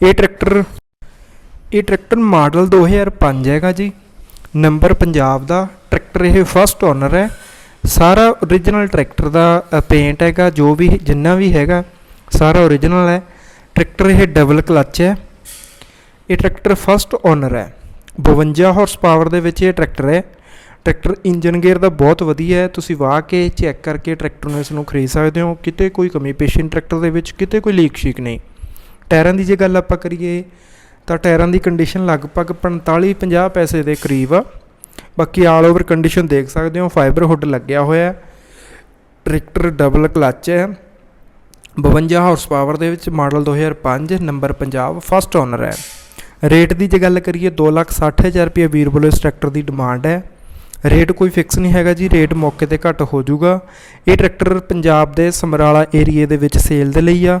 ਇਹ ਟਰੈਕਟਰ ਇਹ tractor model 2005 ਹੈਗਾ ਜੀ। ਨੰਬਰ ਪੰਜਾਬ ਦਾ, ਟਰੈਕਟਰ ਇਹ ਫਸਟ ਓਨਰ ਹੈ। ਸਾਰਾ origignal ਟਰੈਕਟਰ ਦਾ ਪੇਂਟ ਹੈਗਾ, ਜੋ ਵੀ ਜਿੰਨਾ ਵੀ ਹੈਗਾ, ਸਾਰਾ origignal ਹੈ। ਟਰੈਕਟਰ ਇਹ ਡਬਲ ਕਲੱਚ ਹੈ। ਇਹ ਟਰੈਕਟਰ ਫਸਟ ਓਨਰ ਹੈ। 52 ਹਾਰਸ ਪਾਵਰ ਦੇ ਵਿੱਚ ਇਹ ਟਰੈਕਟਰ ਹੈ। ਟਰੈਕਟਰ ਇੰਜਨ ਗੇਅਰ ਦਾ ਬਹੁਤ ਵਧੀਆ ਹੈ। ਤੁਸੀਂ ਵਾਹ ਕੇ ਚੈੱਕ ਕਰਕੇ ਟਰੈਕਟਰ ਨੂੰ ਇਸ ਨੂੰ ਖਰੀਦ ਸਕਦੇ ਹੋ। ਕਿਤੇ ਕੋਈ ਕਮੀ ਪੇਸ਼ੀ ਟਰੈਕਟਰ ਦੇ ਵਿੱਚ, ਕਿਤੇ ਕੋਈ ਲੀਕ ਸ਼ੀਕ ਨਹੀਂ। ਟਾਇਰਾਂ ਦੀ ਜੇ ਗੱਲ ਆਪਾਂ ਕਰੀਏ, ਤਾਂ ਟਾਇਰਾਂ ਦੀ ਕੰਡੀਸ਼ਨ ਲਗਭਗ 45 50 ਪੈਸੇ ਦੇ ਕਰੀਬ ਆ। ਬਾਕੀ ਆਲ ਓਵਰ ਕੰਡੀਸ਼ਨ ਦੇਖ ਸਕਦੇ ਹੋ ਫਾਈਬਰ ਹੁੱਡ ਲੱਗਿਆ ਹੋਇਆ ਟਰੈਕਟਰ ਡਬਲ ਕਲੱਚ ਹੈ। 52 ਹਾਰਸ ਪਾਵਰ ਦੇ ਵਿੱਚ model 2005 number Punjab first owner ਹੈ। ਰੇਟ ਦੀ ਜੇ ਗੱਲ ਕਰੀਏ 260000 ਰੁਪਏ ਵੀਰ ਵੱਲੋਂ ਇਸ ਟਰੈਕਟਰ ਦੀ ਡਿਮਾਂਡ ਹੈ। ਰੇਟ ਕੋਈ ਫਿਕਸ ਨਹੀਂ ਹੈਗਾ ਜੀ ਰੇਟ ਮੌਕੇ ਤੇ ਘੱਟ ਹੋ ਜਾਊਗਾ। ਇਹ ਟਰੈਕਟਰ ਪੰਜਾਬ ਦੇ ਸਮਰਾਲਾ ਏਰੀਏ ਦੇ ਵਿੱਚ ਸੇਲ ਦੇ ਲਈ ਆ।